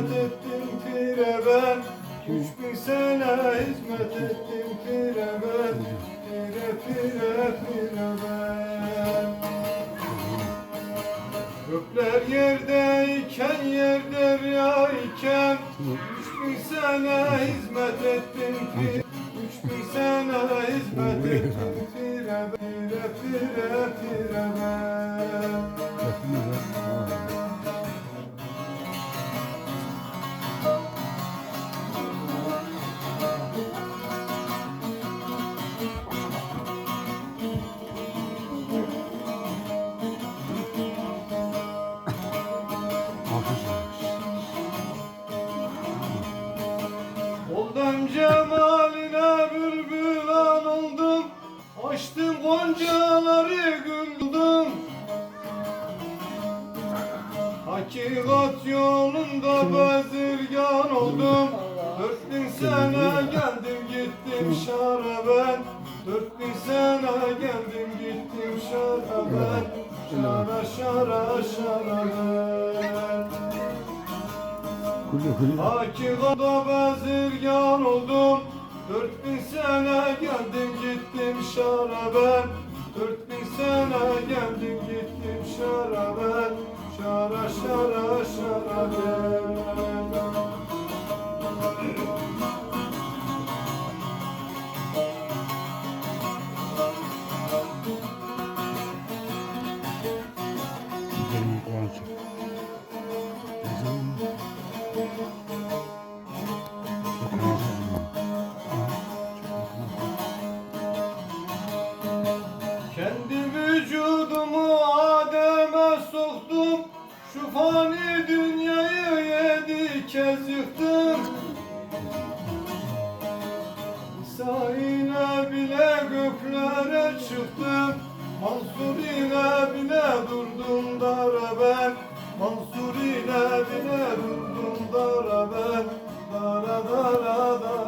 hizmet ettim pire ben. Üç bin sene hizmet ettim pire ben. Pire pire pire ben. Gökler yerdeyken yer deryayken Üç bin sene hizmet ettim pire Üç bin sene hizmet ettim pire pire pire pire ben Hakikat yolunda bezirgan oldum. Dört bin sene geldim gittim şara ben. Dört bin sene geldim gittim şara ben. Şara şara şara ben. Hakikada bezirgan oldum. Dört bin sene geldim gittim şara ben. Dört bin Şara şara şara ben Şu fani dünyayı yedi kez yıktım. İsa ile bile göklere çıktım. Mansur ile bile durdum dara ben. Mansur ile bile durdum dara ben. Dara dara dara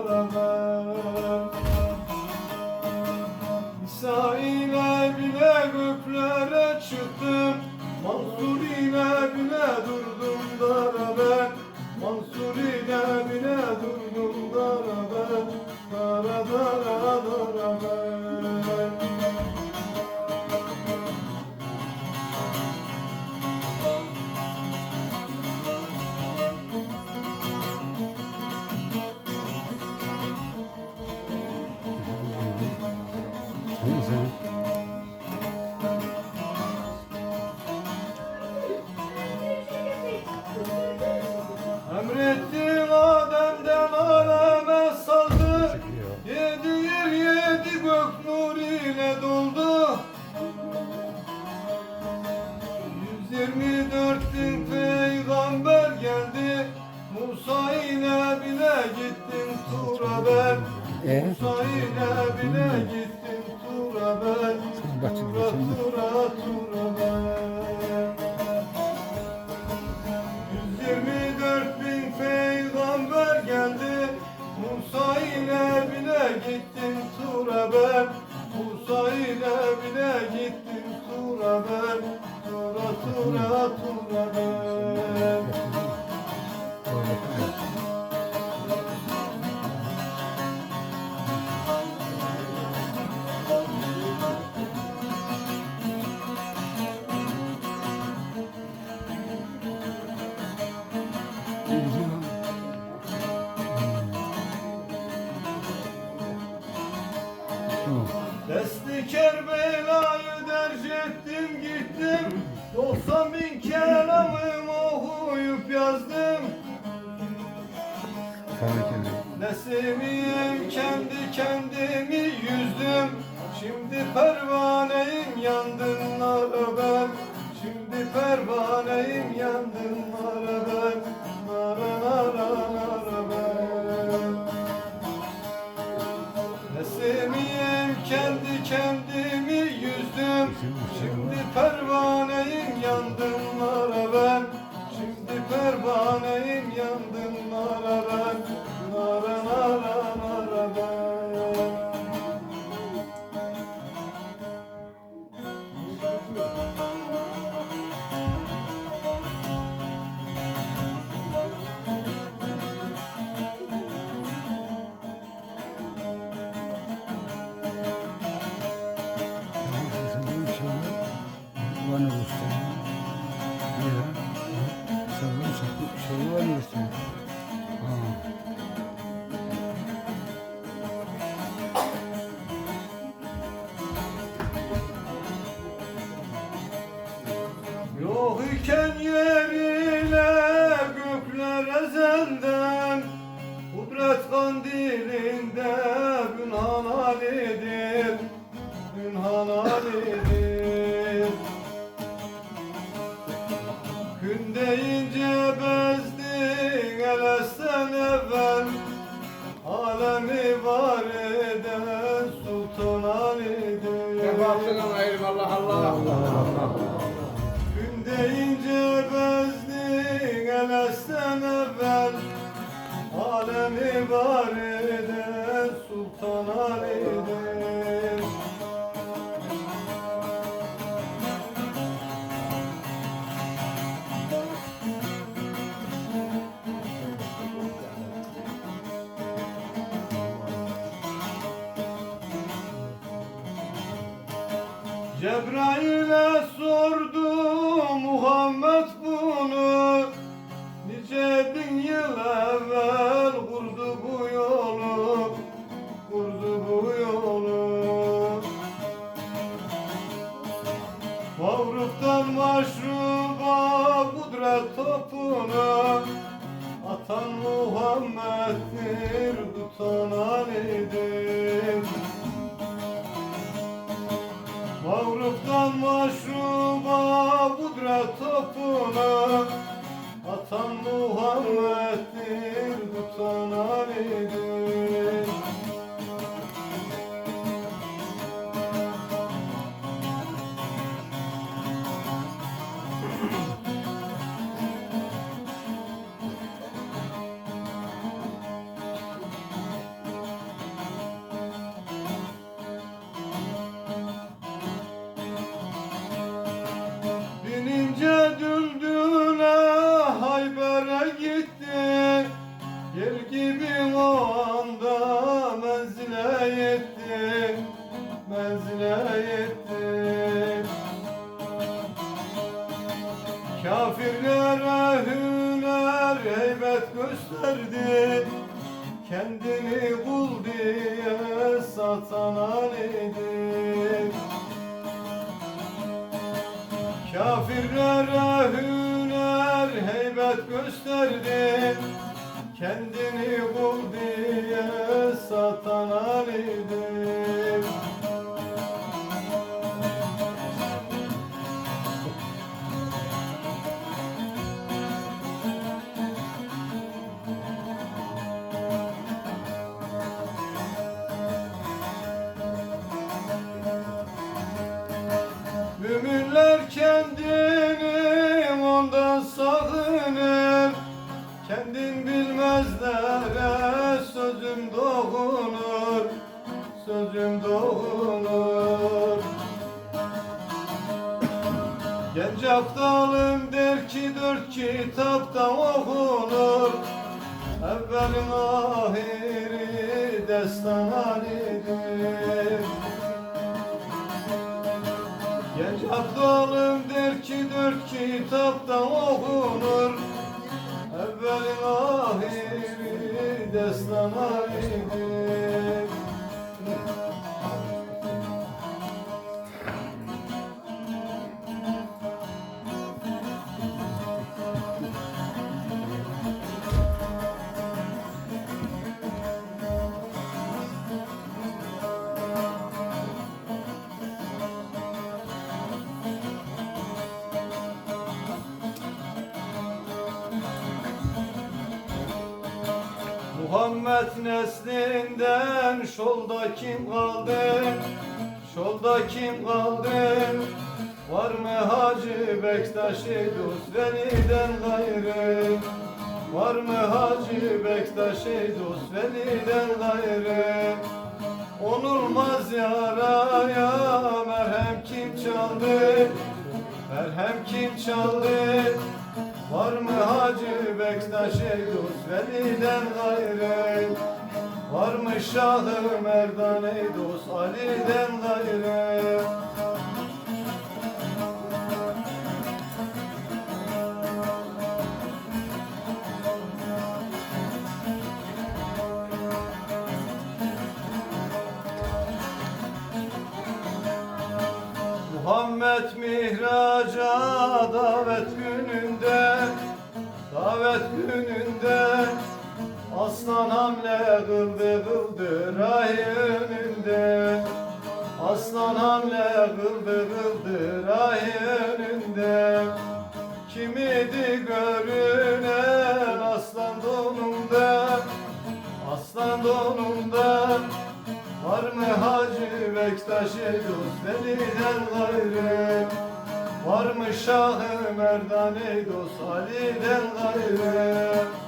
Tura Tura Nesimiyim kendi kendimi yüzdüm. Şimdi pervaneyim yandınlara ben Şimdi pervaneyim yandınlara ben Nara nara nara ben. Nesimiyim kendi kendimi Kandilinde Günhan Ali'dir Günhan Ali'dir Gün deyince bezdin elesten evvel Alemi var eden Sultan Ali'dir Cevaplarına ayırım Allah Allah. Gün deyince bezdin elesten evvel Alemi var Muhammed bunu. Nice bin yıl evvel kurdu bu yolu Kurdu bu yolu. Mavruktan maşruba kudret topunu Atan Muhammed'dir tutan Ali'dir Mavruktan maşruba kudret topunu Atan Muhammed'dir tutan Ali'dir satan Ali'dir Kafirlere hüner heybet gösterdi. Kendini kul Aptalım der ki dört kitapta okunur. Evvelin ahiri destan halidir Genç aptalım der ki dört kitapta okunur. Evvelin ahiri destan halidir Muhammed neslinden şolda kim kaldı? Şolda kim kaldı? Var mı Hacı Bektaş'ı dost veliden gayrı? Var mı Hacı Bektaş'ı dost veliden gayrı? Onulmaz yaraya merhem kim çaldı? Merhem kim çaldı? Var mı Hacı Bektaş'ı dost veliden gayrı? Var mı Şah-ı Merdan ey dost Ali'den gayrı? Aslan hamle kıldı kıldı ray önünde. Kimidi görünen aslan donunda? Aslan donunda Var mı Hacı Bektaş'ı Veli'den gayrı Var mı Şah-ı Merdan ey dost Ali'den gayrı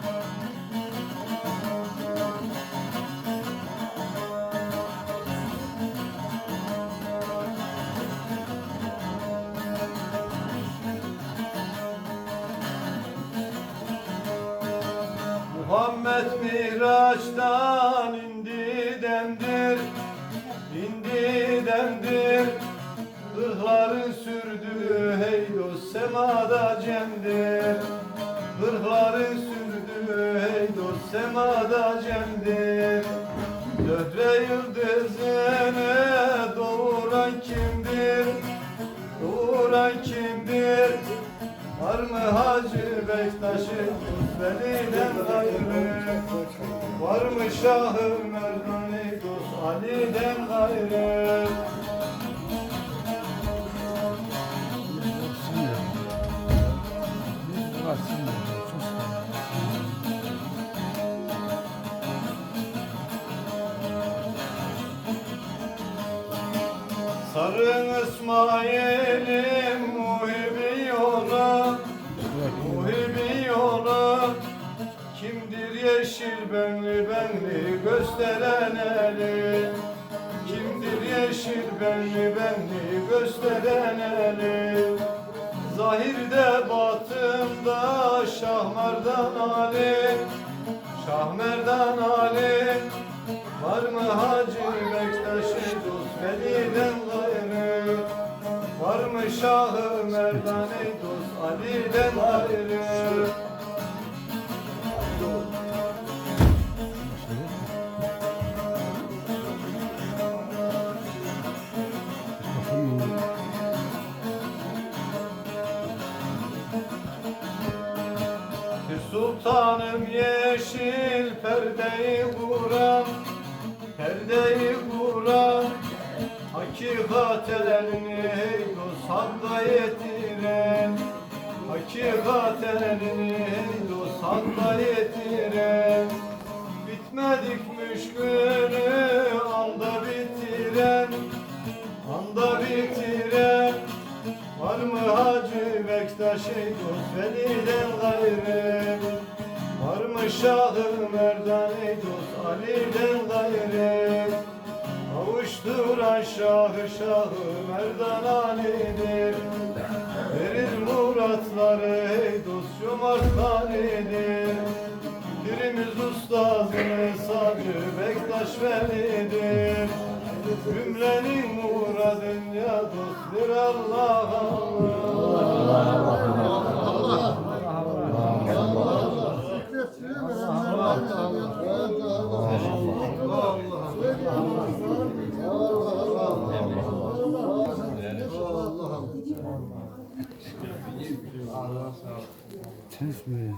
sürdü hey dost semada cemdir Zöhre yıldızını doğuran kimdir? Doğuran kimdir? Var mı Hacı Bektaş'ı Veli'den gayrı? Var mı Şah-ı Merdan-ı dost Ali'den gayrı? Sarın İsmail'im muhibi yola Muhibi yola. Kimdir yeşil benli benli gösteren eli? Kimdir yeşil benli benli gösteren eli? Zahirde batında Şahmerdan Ali. Şahmerdan Ali. Var mı Hacı Bektaş'ı dost Veli'den Şah-ı Merdan ey dost Ali'den gayrı Pir Sultanım yeşil perdeyi kuran Perdeyi kuran Hakikat elini hakka yetiren Hakikat dost hakka yetiren Bitmedik müşkülü anda bitiren Anda bitiren Var mı Hacı Bektaş'ı dost Veli'den gayrı? Var mı Şah-ı Hacı Bektaş Veli'dir Cümlenin muradın ya dostdur Allah Allah Tens mi?